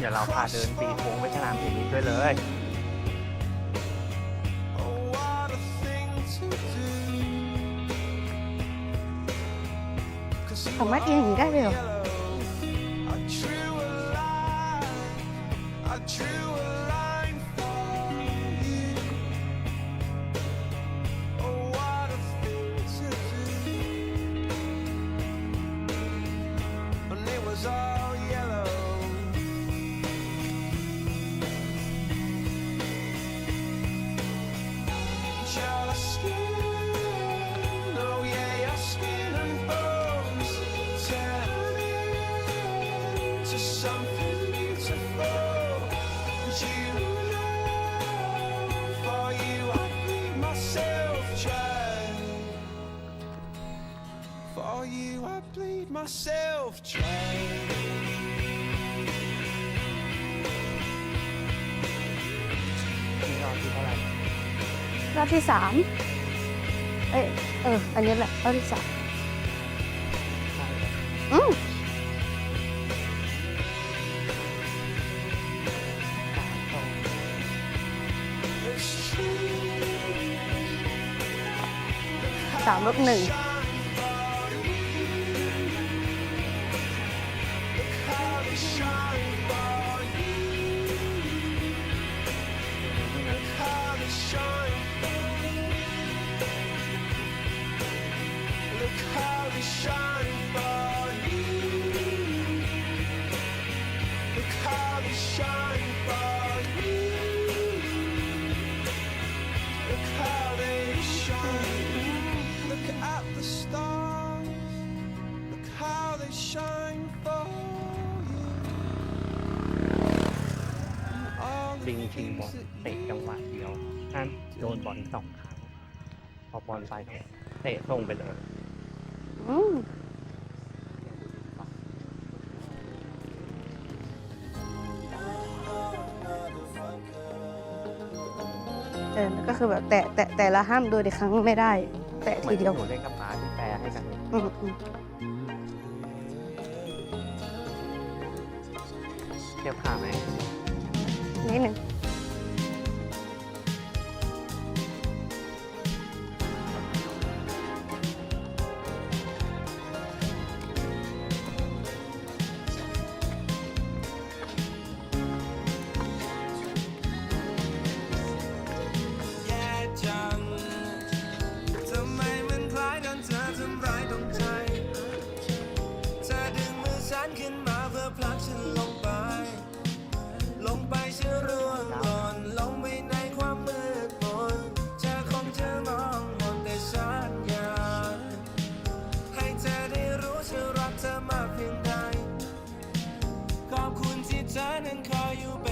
เดี๋ยวเราพาเดินปีโค้งไปสนามเทนนิสด้วยเลย không mắt em nhìn cái đều รอบที่สามเอเออ อันนี้แหละรอบที่สามอืมสามลบหนึ่ง ดิงทีบอลเตะจังหวะเดียวท่านโดนบอลสองครั้งพอบอลไปเตะตรงไปเลย คือแบบแตะแตะแต่ละห้ามโดยเด็กครั้งไม่ได้ แตะทีเดียวหนูเล่กับหมาที่แปรให้กันเทียบขาไหมนิดหนึ่ง and call you back.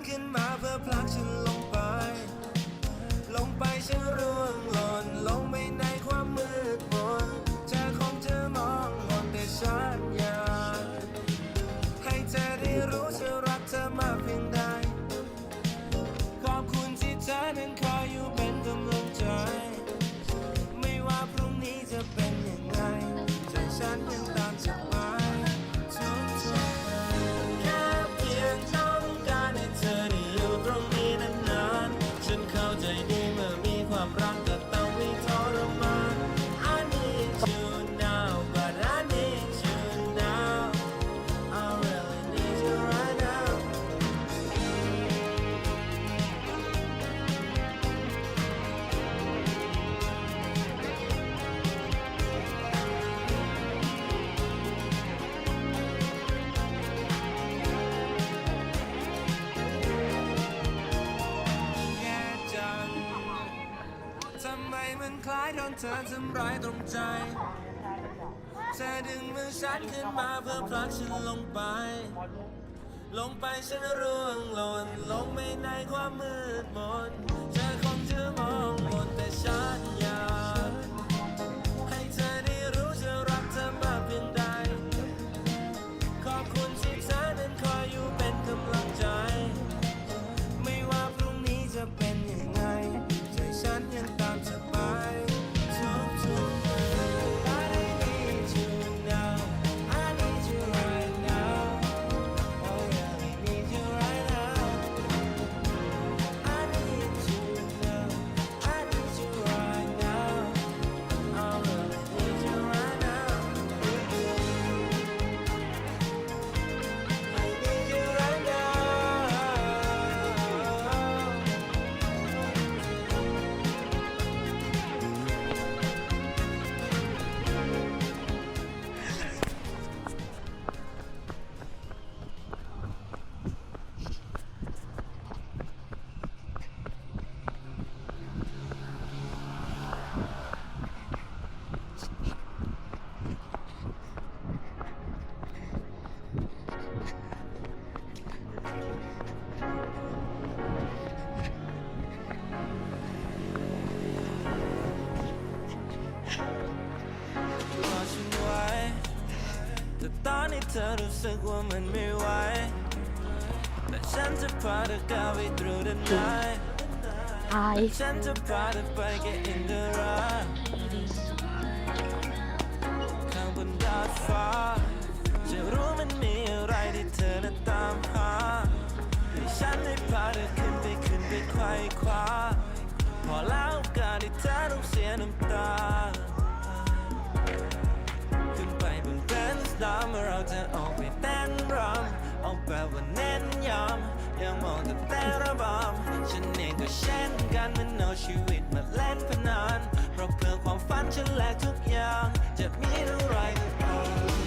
back in my คล้ายโดนเธอทำร้ายตรงใจ เธอดึงมือฉันขึ้นมาเพื่อพลักฉันลงไป ลงไปฉันร่วงหล่นลงไม่ในความมืดมน เธอคงจะมองมนแต่ฉันอยาก แต่ตอนนี้เธอรู้สึกว่ามันไม่ไหวแต่ฉันจะพาเธอก้าวไป through the night อายฉันจะพาเธอไป get in the ride ข้างบนดาดฟ้าจะรู้มันมีอะไรที่เธอนั้นตามหาให้ฉันได้พาเธอขึ้นไปขึ้นไปไขว่คว้าพอแล้วการที่เธอต้องเสียน้ำตา เบนซ์ดามเราจะออกไปเต้นรำเอาแบบว่าเน้นย้ำยังมองแต่แต่ระบำฉันเองก็เช่นกันมันเอาชีวิตมาเล่นพนันเพราะเพื่อความฝันฉันแลกทุกอย่าง จะมีเท่าไรก็ตา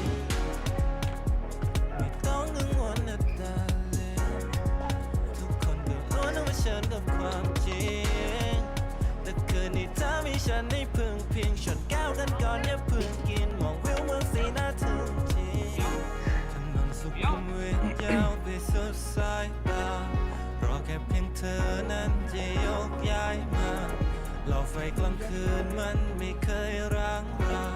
นั้นจะยกย้ายมาหล่อไฟกลางคืนมันไม่เคยร้างรา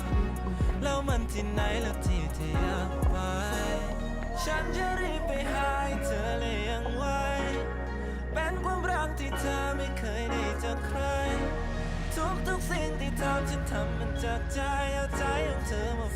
แล้วมันที่ไหนแล้วที่ที่อยากไป ฉันจะรีบไปหาเธอเลยยังไหวเป็นความรักที่เธอไม่เคยได้จากใคร ทุกทุกสิ่งที่ทำฉันทำมันจากใจเอาใจของเธอมา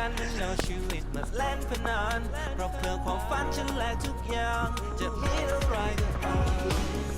กัน มันเอาชีวิตมาเล่นพนันเพราะเพื่อความฝันฉันแลกทุกอย่าง จะมีอะไรก็ตาม